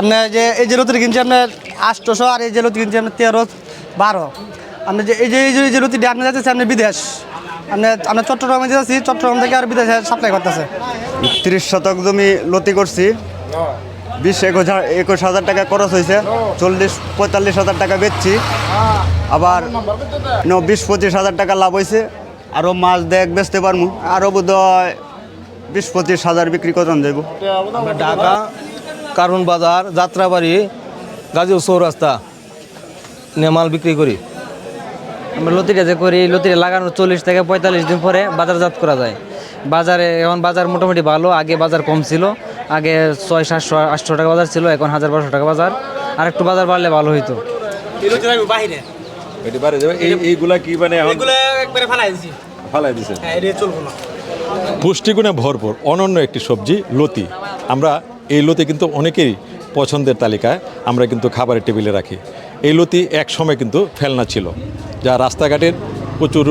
আপনার যে এই যে কিনছি আপনার আটশোশো আর এই যে লতি কিনছি আপনার তেরো বারো। আপনি যে এই যে এই যে লতিটা আপনি যাচ্ছে আপনার বিদেশ। আপনার আমরা চট্টগ্রামে যাচ্ছি চট্টগ্রাম থেকে আর বিদেশে সাপ্লাই করতেছে। তিরিশ শতক জমি লতি করছি। বিশ একুশ একুশ হাজার টাকা খরচ হয়েছে। চল্লিশ পঁয়তাল্লিশ হাজার টাকা বেচছি। আবার ন বিশ পঁচিশ হাজার টাকা লাভ হয়েছে। আরও মাছ দেখ বেচতে পারব আরও বোধ হয় বিশ পঁচিশ হাজার বিক্রি করতাম যাইব। ঢাকা কারণ বাজার যাত্রাবাড়ি গাজীপুর চৌরাস্তা নিয়ে মাল বিক্রি করি। আমরা লতিটা যে করি লতিটা লাগানোর চল্লিশ থেকে পঁয়তাল্লিশ দিন পরে বাজারজাত করা যায়। বাজারে এখন বাজার মোটামুটি ভালো আগে বাজার কম ছিল। আগে ছয় সাতশো আটশো টাকা বাজার ছিল এখন হাজার বারোশো টাকা বাজার। আর একটু বাজার বাড়লে ভালো হইতো। এইগুলা কি মানে ফালাই দিছে। হ্যাঁ এটা চলবো না। পুষ্টিগুণে ভরপুর অনন্য একটি সবজি লতি। আমরা এই লতি কিন্তু অনেকেরই পছন্দের তালিকায় আমরা কিন্তু খাবারের টেবিলে রাখি। এই লতি এক সময় কিন্তু ফেলনা ছিল, যা রাস্তাঘাটের প্রচুর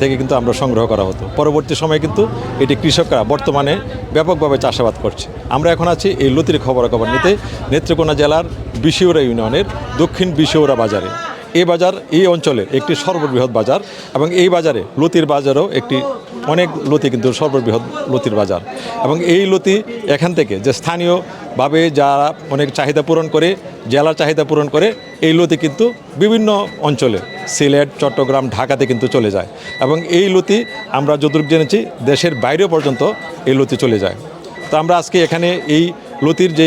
থেকে কিন্তু আমরা সংগ্রহ করা হতো। পরবর্তী সময়ে কিন্তু এটি কৃষকরা বর্তমানে ব্যাপকভাবে চাষাবাদ করছে। আমরা এখন আছি এই লতির খবরাখবর নিতে নেত্রকোনা জেলার বিশিউরা ইউনিয়নের দক্ষিণ বিশিউরা বাজারে। এই বাজার এই অঞ্চলের একটি সর্ববৃহৎ বাজার এবং এই বাজারে লতির বাজারও একটি অনেক লতি কিন্তু সর্ববৃহৎ লতির বাজার। এবং এই লতি এখান থেকে যে স্থানীয়ভাবে যারা অনেক চাহিদা পূরণ করে, জেলার চাহিদা পূরণ করে, এই লতি কিন্তু বিভিন্ন অঞ্চলে, সিলেট, চট্টগ্রাম, ঢাকাতে কিন্তু চলে যায়। এবং এই লতি আমরা যতটুকু জেনেছি, দেশের বাইরেও পর্যন্ত এই লতি চলে যায়। তো আমরা আজকে এখানে এই লতির যে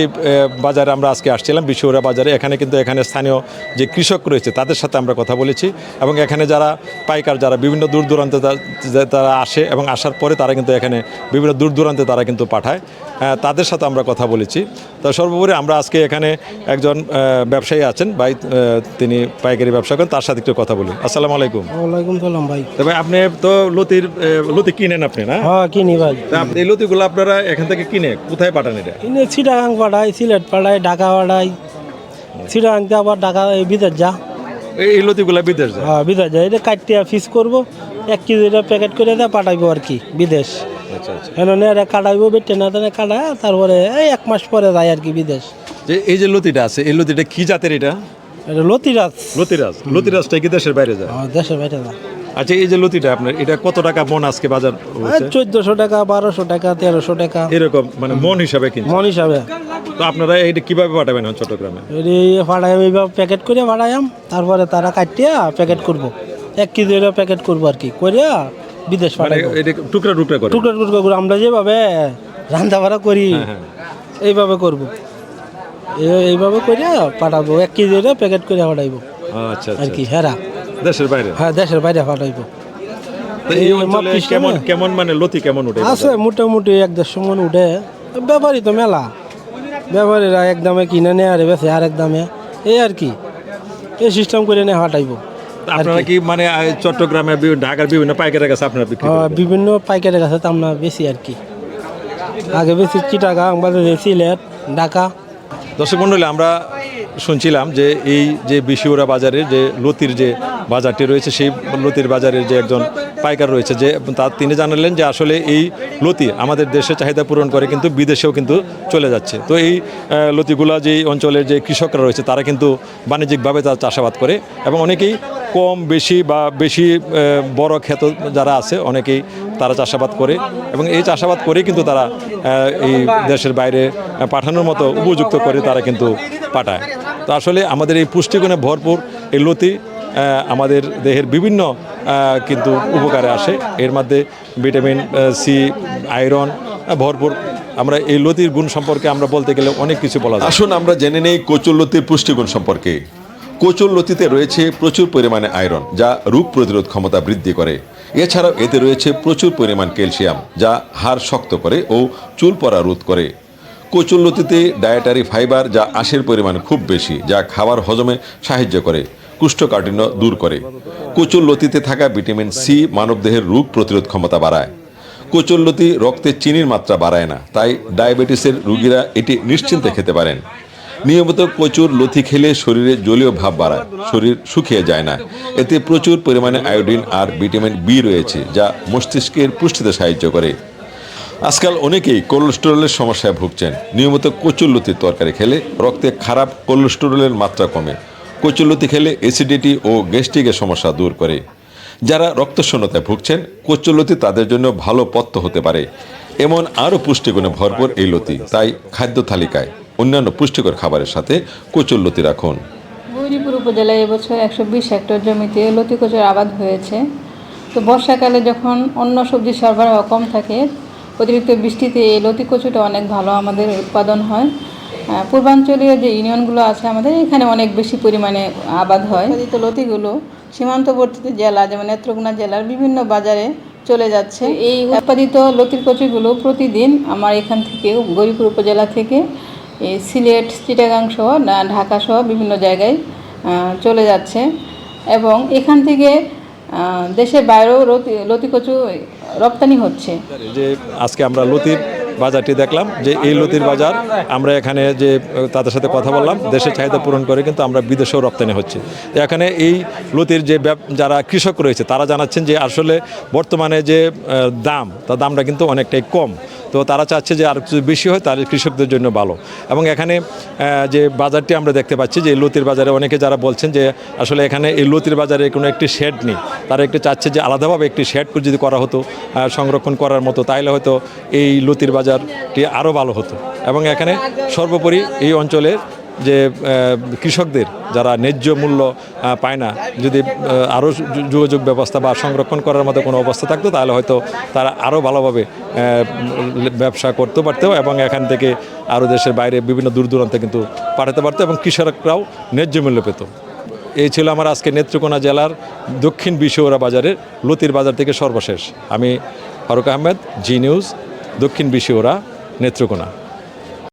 বাজারে আমরা আজকে আসছিলাম বিশ্বরা বাজারে এখানে কিন্তু এখানে স্থানীয় যে কৃষক রয়েছে তাদের সাথে আমরা কথা বলেছি এবং এখানে যারা পাইকার যারা বিভিন্ন দূর দূরান্তে তারা আসে এবং আসার পরে তারা কিন্তু এখানে বিভিন্ন দূর দূরান্তে তারা কিন্তু পাঠায় তাদের সাথে আমরা কথা বলেছি। তো সর্বোপরি আমরা আজকে এখানে একজন ব্যবসায়ী আছেন ভাই তিনি পাইকারি ব্যবসা করেন তার সাথে একটু কথা বলি আসসালামু আলাইকুম। ওয়ালাইকুম সালাম ভাই। তবে আপনি তো লতির লতি কিনেন আপনি না? হ্যাঁ কিনি ভাই। এই লতিগুলো আপনারা এখান থেকে কিনে কোথায় পাঠান এটা? চিটাগাং পাঠাই সিলেট পাঠাই ঢাকা পাঠাই চিটাগাংতে আবার ঢাকা এই বিদেশ যা এই লতিগুলা বিদেশ যায়? হ্যাঁ বিদেশ যায়। এটা কাটতে ফিস করব এক কেজি এটা প্যাকেট করে দেয় পাঠাইবো আর কি বিদেশ। আচ্ছা আচ্ছা। এনে এটা কাটাইবো বেটে না তেনে কাটায় তারপরে এই এক মাস পরে যায় আর কি বিদেশ। যে এই যে লতিটা আছে এই লতিটা কি জাতের এটা? এটা লতিরাজ। লতিরাজ। লতিরাজটা কি দেশের বাইরে যায়? হ্যাঁ, দেশের বাইরে যায়। আচ্ছা এই যে লতিটা আপনার এটা কত টাকা মন আজকে বাজার হচ্ছে চোদ্দশো টাকা বারোশো টাকা তেরোশো টাকা। এরকম মানে মন হিসাবে কিনছে মন হিসাবে। তো আপনারা এটা কীভাবে পাঠাবেন চট্টগ্রামে? ভাড়াই এইভাবে প্যাকেট করে ভাড়াইম তারপরে তারা কাটিয়া প্যাকেট করব। এক কেজি এটা প্যাকেট করব আর কি করিয়া বিদেশ মানে টুকরা টুকরা করে? টুকরো টুকরো করে আমরা যেভাবে রান্না বাড়া করি হ্যাঁ। এইভাবে করব। এই- এইভাবে করিয়া পাঠাবো এক কেজি প্যাকেট করে পাঠাইবো। আচ্ছা আর আচ্ছা। কি হেরা। দেশের বাইরে? হ্যাঁ দেশের বাইরে পাঠাইবো এই অঞ্চলে কেমন কেমন মানে লতি কেমন উঠে আছে মোটামুটি এক দেড়শো মন উঠে। ব্যাপারই তো মেলা। ব্যাপারীরা এক দামে কিনে নেয় আর বেছে আর এক দামে। এই আর কি। এই সিস্টেম করে নিয়ে হাঁটাইবো আপনারা কি মানে চট্টগ্রামে ঢাকার বিভিন্ন পাইকারের কাছে আপনারা বিক্রি হ্যাঁ? বিভিন্ন পাইকারের কাছে তো আমরা বেশি আর কি। আগে বেশি চিটাগাং বাজারে সিলেট ঢাকা। দর্শক মণ্ডলী আমরা শুনছিলাম যে এই যে বিশিউরা বাজারের যে লতির যে বাজারটি রয়েছে, সেই লতির বাজারের যে একজন পাইকার রয়েছে, যে তার তিনি জানালেন যে আসলে এই লতি আমাদের দেশের চাহিদা পূরণ করে, কিন্তু বিদেশেও কিন্তু চলে যাচ্ছে। তো এই লতিগুলা যে অঞ্চলের যে কৃষকরা রয়েছে, তারা কিন্তু বাণিজ্যিকভাবে তারা চাষাবাদ করে এবং অনেকেই কম, বেশি বা বেশি বড় ক্ষেত যারা আছে, অনেকেই তারা চাষাবাদ করে এবং এই চাষাবাদ করেই কিন্তু তারা এই দেশের বাইরে পাঠানোর মতো উপযুক্ত করে তারা কিন্তু পাঠায়। তো আসলে আমাদের এই পুষ্টিগুণে ভরপুর এই লতি আমাদের দেহের বিভিন্ন কিন্তু উপকারে আসে। এর মধ্যে ভিটামিন সি, আয়রন ভরপুর। আমরা এই লতির গুণ সম্পর্কে আমরা বলতে গেলে অনেক কিছু বলা যায়। আসুন, আমরা জেনে নেই কচুল্লতির পুষ্টিগুণ সম্পর্কে। কচুল্লতিতে রয়েছে প্রচুর পরিমাণে আয়রন, যা রোগ প্রতিরোধ ক্ষমতা বৃদ্ধি করে। এছাড়াও এতে রয়েছে প্রচুর পরিমাণ ক্যালসিয়াম, যা হাড় শক্ত করে ও চুল পড়া রোধ করে। কচুল্লতিতে ডায়েটারি ফাইবার যা আশের পরিমাণ খুব বেশি, যা খাবার হজমে সাহায্য করে। কুষ্ঠকাঠিন্য দূর করে। কচুল্লতিতে থাকা ভিটামিন সি মানবদেহের রোগ প্রতিরোধ ক্ষমতা বাড়ায়। কচুল্লতি রক্তে চিনির মাত্রা বাড়ায় না, তাই ডায়াবেটিসের রুগীরা এটি নিশ্চিন্তে খেতে পারেন। নিয়মিত কচুর লতি খেলে শরীরে জলীয় ভাব বাড়ায়, শরীর শুকিয়ে যায় না। এতে প্রচুর পরিমাণে আয়োডিন আর ভিটামিন বি রয়েছে, যা মস্তিষ্কের পুষ্টিতে সাহায্য করে। আজকাল অনেকেই কোলেস্টেরলের সমস্যায় ভুগছেন। নিয়মিত কচুর লতির তরকারি খেলে রক্তে খারাপ কোলেস্টেরলের মাত্রা কমে। কচুরলতি খেলে অ্যাসিডিটি ও গ্যাস্ট্রিকের সমস্যা দূর করে। যারা রক্তশূন্যতায় ভুগছেন কচুরলতি তাদের জন্য ভালো পথ্য হতে পারে। এমন আরও পুষ্টিগুণে ভরপুর এই লতি, তাই খাদ্য তালিকায় অন্যান্য পুষ্টিকর খাবারের সাথে কচুরলতি রাখুন। গৌরীপুর উপজেলায় এবছর একশো বিশ হেক্টর জমিতে লতি কচুর আবাদ হয়েছে। তো বর্ষাকালে যখন অন্য সবজি সরবরাহ কম থাকে, অতিরিক্ত বৃষ্টিতে এই লতি কচুটা অনেক ভালো আমাদের উৎপাদন হয়। পূর্বাঞ্চলীয় যে ইউনিয়নগুলো আছে আমাদের এখানে অনেক বেশি পরিমাণে আবাদ হয়। উৎপাদিত লতিগুলো সীমান্তবর্তী জেলা যেমন নেত্রকোনা জেলার বিভিন্ন বাজারে চলে যাচ্ছে। এই উৎপাদিত লতির কচুগুলো প্রতিদিন আমার এখান থেকে গৌরীপুর উপজেলা থেকে এই সিলেট চিটাগাং সহ না- ঢাকা সহ বিভিন্ন জায়গায় চলে যাচ্ছে। এবং এখান থেকে দেশের বাইরেও লতি লতিকচু রপ্তানি হচ্ছে। যে আজকে আমরা লতির বাজারটি দেখলাম যে এই লতির বাজার আমরা এখানে যে তাদের সাথে কথা বললাম, দেশের চাহিদা পূরণ করে কিন্তু আমরা বিদেশেও রপ্তানি হচ্ছে। এখানে এই লতির যে যারা কৃষক রয়েছে, তারা জানাচ্ছেন যে আসলে বর্তমানে যে দাম, তার দামটা কিন্তু অনেকটাই কম। তো তারা চাচ্ছে যে আর কিছু বেশি হয়, তাহলে কৃষকদের জন্য ভালো। এবং এখানে যে বাজারটি আমরা দেখতে পাচ্ছি যে লতির বাজারে অনেকে যারা বলছেন যে আসলে এখানে এই লতির বাজারে কোনো একটি শেড নেই, তারা একটু চাচ্ছে যে আলাদাভাবে একটি শেড যদি করা হতো সংরক্ষণ করার মতো, তাইলে হয়তো এই লতির বাজারটি আরও ভালো হতো এবং এখানে সর্বোপরি এই অঞ্চলের যে কৃষকদের যারা ন্যায্য মূল্য পায় না, যদি আরও যোগাযোগ ব্যবস্থা বা সংরক্ষণ করার মতো কোনো অবস্থা থাকতো, তাহলে হয়তো তারা আরও ভালোভাবে ব্যবসা করতে পারতো এবং এখান থেকে আরও দেশের বাইরে বিভিন্ন দূর দূরান্তে কিন্তু পাঠাতে পারতো এবং কৃষকরাও ন্যায্য মূল্য পেত। এই ছিল আমার আজকে নেত্রকোনা জেলার দক্ষিণ বিশ্বরা বাজারের লতির বাজার থেকে সর্বশেষ। আমি ফারুক আহমেদ, জি নিউজ দক্ষিণ বিশ্বরা নেত্রকোনা।